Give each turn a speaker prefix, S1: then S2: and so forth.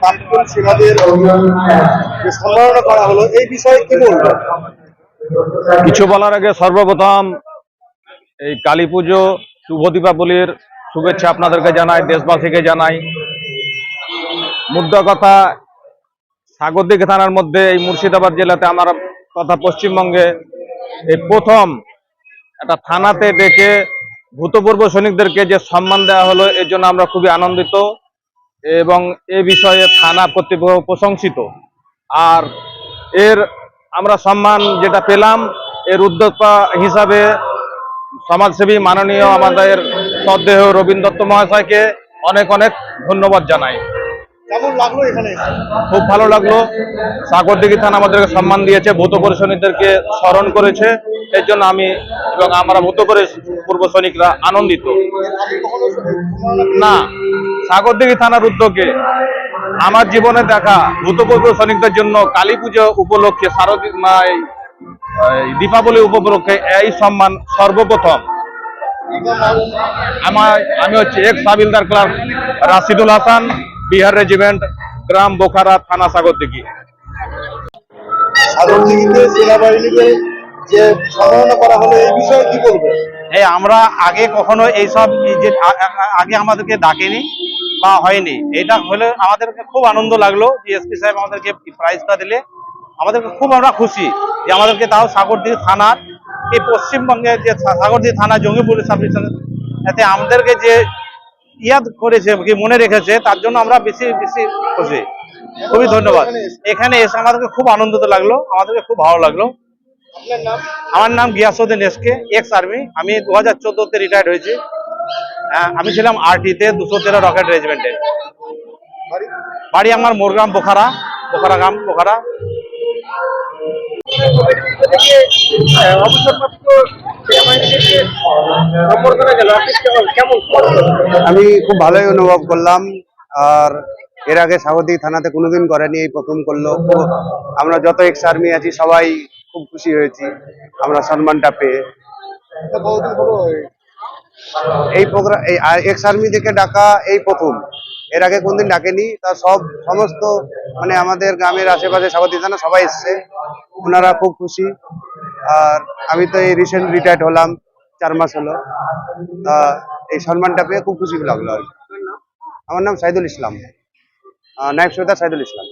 S1: প্রাক্তন সেনাদের সম্মাননা করা হলো, এই বিষয়ে কি
S2: কিছু বলার আগে সর্বপ্রথম এই কালী পুজো, শুভ দীপাবলির শুভেচ্ছা আপনাদেরকে জানাই, দেশবাসীকে জানাই। মুদ্রা কথা সাগরদিক থানার মধ্যে এই মুর্শিদাবাদ জেলাতে আমার কথা পশ্চিমবঙ্গে এই প্রথম একটা থানাতে ডেকে ভূতপূর্ব সৈনিকদেরকে যে সম্মান দেওয়া হলো, এর জন্য আমরা খুবই আনন্দিত। এবং এ বিষয়ে থানা কর্তৃপক্ষ প্রশংসিত। আর এর আমরা সম্মান যেটা পেলাম এর উদ্যোক্তা হিসাবে সমাজসেবী মাননীয় আমাদের শ্রদ্ধেয় রবীন্দ্র দত্ত মহাশয়কে অনেক অনেক ধন্যবাদ জানাই।
S1: কেমন লাগল এখানে?
S2: খুব ভালো লাগল। সাগরদিঘি থানা আমাদেরকে সম্মান দিয়েছে ভূতপূর্ব সৈনিকদেরকে স্মরণ করেছে। এর জন্য আমি এবং আমরা ভূতপূর্ব পূর্ব সৈনিকরা আনন্দিত। না। সাগরদিঘি থানার উদ্যোগে আমার জীবনে দেখা ভূতপূর্ব সৈনিকদের জন্য কালী পুজো উপলক্ষে শারদী দীপাবলি উপলক্ষে এই সম্মান সর্বপ্রথম। আমার আমি হচ্ছে এক্স সাবিলদার ক্লার্ক রাশিদুল হাসান বিহার রেজিমেন্ট গ্রাম বোখারা থানা সাগরদিঘি।
S1: সাগরদিঘিতে সেনাবাহিনীকে যে সম্মাননা করা হলো এই বিষয়ে কি বলবেন?
S3: এই আমরা আগে কখনো এইসব যে আগে আমাদেরকে ডাকেনি। বা হয়নি। এটা হলে আমাদেরকে খুব আনন্দ লাগল যে এসপি সাহেব আমাদেরকে প্রাইজটা দিলে। আমাদেরকে খুব আমরা খুশি যে আমাদেরকে তাও সাগরদিঘি থানার এই পশ্চিমবঙ্গের যে সা- সাগরদিঘি থানা জঙ্গিপুর সাব ডিভিশন এতে আমাদেরকে যে ইয়াদ করেছে কি মনে রেখেছে তার জন্য আমরা বেশি বেশি খুশি। খুবই ধন্যবাদ। এখানে এসে আমাদেরকে খুব আনন্দিত লাগল আমাদেরকে খুব ভালো লাগল। আমার নাম গিয়াসুদ্দিন এসকে এক্স আর্মি আমি দু হাজার চোদ্দোতে রিটায়ার্ড হয়েছি। আমি ছিলাম আরটিতে দুশো তেরো রকেট রেজিমেন্টে
S1: বাড়ি?
S3: বাড়ি আমার মোরগ্রাম বোখারা বোখারা গ্রাম বোখারা।
S4: আমি খুব ভালোই অনুভব করলাম আর এর আগে স্বাগতিক থানাতে কোনোদিন করেনি এই প্রথম করল। আমরা যত এক্স আর্মি আছি সবাই খুব খুশি হয়েছি আমরা সম্মানটা পেয়ে।
S1: এই
S4: প্রোগ্রাম এই এক্স আর্মি থেকে ডাকা এই প্রথম। এর আগে কোনদিন ডাকেনি, তা সব সমস্ত মানে আমাদের গ্রামের আশেপাশে স্বাগতিক থানা সবাই এসছে। ওনারা খুব খুশি। আর আমি তো এই রিসেন্ট রিটায়ার্ড হলাম, চার মাস হলো। তা এই সম্মানটা পেয়ে খুব খুশি লাগল আর আমার নাম সাইদুল ইসলাম। নায়ক সৈয়দা সাইদুল ইসলাম।